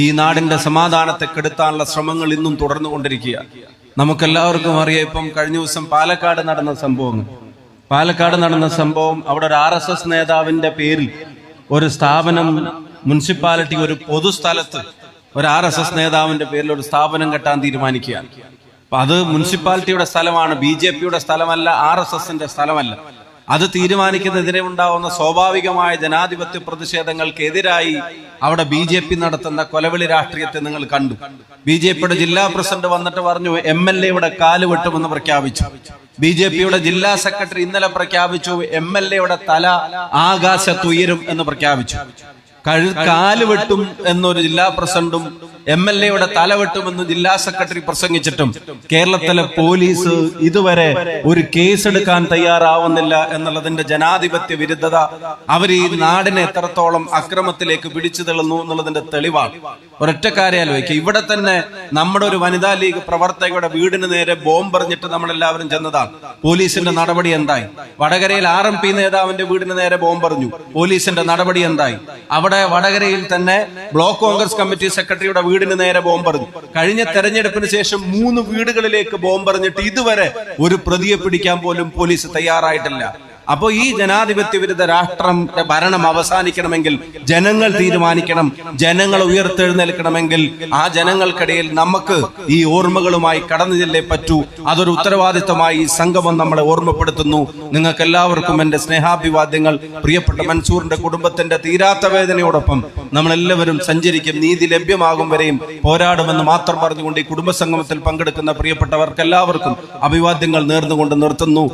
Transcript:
ഈ നാടിന്റെ സമാധാനത്തെ കെടുത്താനുള്ള ശ്രമങ്ങൾ ഇന്നും തുടർന്നു കൊണ്ടിരിക്കുക നമുക്കെല്ലാവർക്കും അറിയാം ഇപ്പം കഴിഞ്ഞ ദിവസം പാലക്കാട് നടന്ന സംഭവങ്ങൾ പാലക്കാട് നടന്ന സംഭവം അവിടെ ഒരു ആർ എസ് എസ് നേതാവിന്റെ പേരിൽ ഒരു സ്ഥാപനം മുനിസിപ്പാലിറ്റി ഒരു പൊതുസ്ഥലത്ത് ഒരു ആർ എസ് എസ് നേതാവിന്റെ പേരിൽ ഒരു സ്ഥാപനം കെട്ടാൻ തീരുമാനിക്കുകയാണ്. അപ്പൊ അത് മുനിസിപ്പാലിറ്റിയുടെ സ്ഥലമാണ് ബി ജെ പിയുടെ സ്ഥലമല്ല ആർ എസ് എസിന്റെ സ്ഥലമല്ല. അത് തീരുമാനിക്കുന്നതിനെ ഉണ്ടാവുന്ന സ്വാഭാവികമായ ജനാധിപത്യ പ്രതിഷേധങ്ങൾക്കെതിരായി അവിടെ ബി ജെ പി നടത്തുന്ന കൊലവിളി രാഷ്ട്രീയത്തെ നിങ്ങൾ കണ്ടു. ബി ജെ പിയുടെ ജില്ലാ പ്രസിഡന്റ് വന്നിട്ട് പറഞ്ഞു എം എൽ എയുടെ കാൽ വെട്ടുമെന്ന് പ്രഖ്യാപിച്ചു. ബി ജെ പിയുടെ ജില്ലാ സെക്രട്ടറി ഇന്നലെ പ്രഖ്യാപിച്ചു എം എൽ എയുടെ തല ആകാശത്തുയരും എന്ന് പ്രഖ്യാപിച്ചു. കഴി കാൽ വെട്ടും എന്നൊരു ജില്ലാ പ്രസിഡന്റും എം എൽ എയുടെ തല വെട്ടുമെന്ന് ജില്ലാ സെക്രട്ടറി പ്രസംഗിച്ചിട്ടും കേരളത്തിലെ പോലീസ് ഇതുവരെ ഒരു കേസെടുക്കാൻ തയ്യാറാവുന്നില്ല എന്നുള്ളതിന്റെ ജനാധിപത്യ വിരുദ്ധത അവർ ഈ നാടിനെ എത്രത്തോളം അക്രമത്തിലേക്ക് പിടിച്ചു തള്ളുന്നു എന്നുള്ളതിന്റെ തെളിവാണ്. ഒരൊറ്റ കാര്യാലോചിക്കുക ഇവിടെ തന്നെ നമ്മുടെ ഒരു വനിതാ ലീഗ് പ്രവർത്തകയുടെ വീടിന് നേരെ ബോംബെറിഞ്ഞിട്ട് നമ്മളെല്ലാവരും ചെന്നതാണ്. പോലീസിന്റെ നടപടി എന്തായി? വടകരയിൽ ആർ എം പി നേതാവിന്റെ വീടിന് നേരെ ബോംബെറിഞ്ഞു പോലീസിന്റെ നടപടി എന്തായി? അവിടെ വടകരയിൽ തന്നെ ബ്ലോക്ക് കോൺഗ്രസ് കമ്മിറ്റി സെക്രട്ടറിയുടെ വീടിന് നേരെ ബോംബെറിഞ്ഞു. കഴിഞ്ഞ തെരഞ്ഞെടുപ്പിന് ശേഷം മൂന്ന് വീടുകളിലേക്ക് ബോംബെറിഞ്ഞിട്ട് ഇതുവരെ ഒരു പ്രതിയെ പിടിക്കാൻ പോലും പോലീസ് തയ്യാറായിട്ടില്ല. അപ്പോ ഈ ജനാധിപത്യ വിരുദ്ധ രാഷ്ട്രം ഭരണം അവസാനിക്കണമെങ്കിൽ ജനങ്ങൾ തീരുമാനിക്കണം ജനങ്ങൾ ഉയർത്തെഴുന്നേൽക്കണമെങ്കിൽ ആ ജനങ്ങൾക്കിടയിൽ നമുക്ക് ഈ ഓർമ്മകളുമായി കടന്നു ചെല്ലേ പറ്റൂ. അതൊരു ഉത്തരവാദിത്തമായി ഈ സംഗമം നമ്മളെ ഓർമ്മപ്പെടുത്തുന്നു. നിങ്ങൾക്ക് എല്ലാവർക്കും എന്റെ സ്നേഹാഭിവാദ്യങ്ങൾ. പ്രിയപ്പെട്ട മൻസൂറിന്റെ കുടുംബത്തിന്റെ തീരാത്ത വേദനയോടൊപ്പം നമ്മളെല്ലാവരും സഞ്ചരിക്കും. നീതി ലഭ്യമാകും വരെയും പോരാടുമെന്ന് മാത്രം പറഞ്ഞുകൊണ്ട് ഈ കുടുംബസംഗമത്തിൽ പങ്കെടുക്കുന്ന പ്രിയപ്പെട്ടവർക്ക് എല്ലാവർക്കും അഭിവാദ്യങ്ങൾ നേർന്നുകൊണ്ട് നിർത്തുന്നു.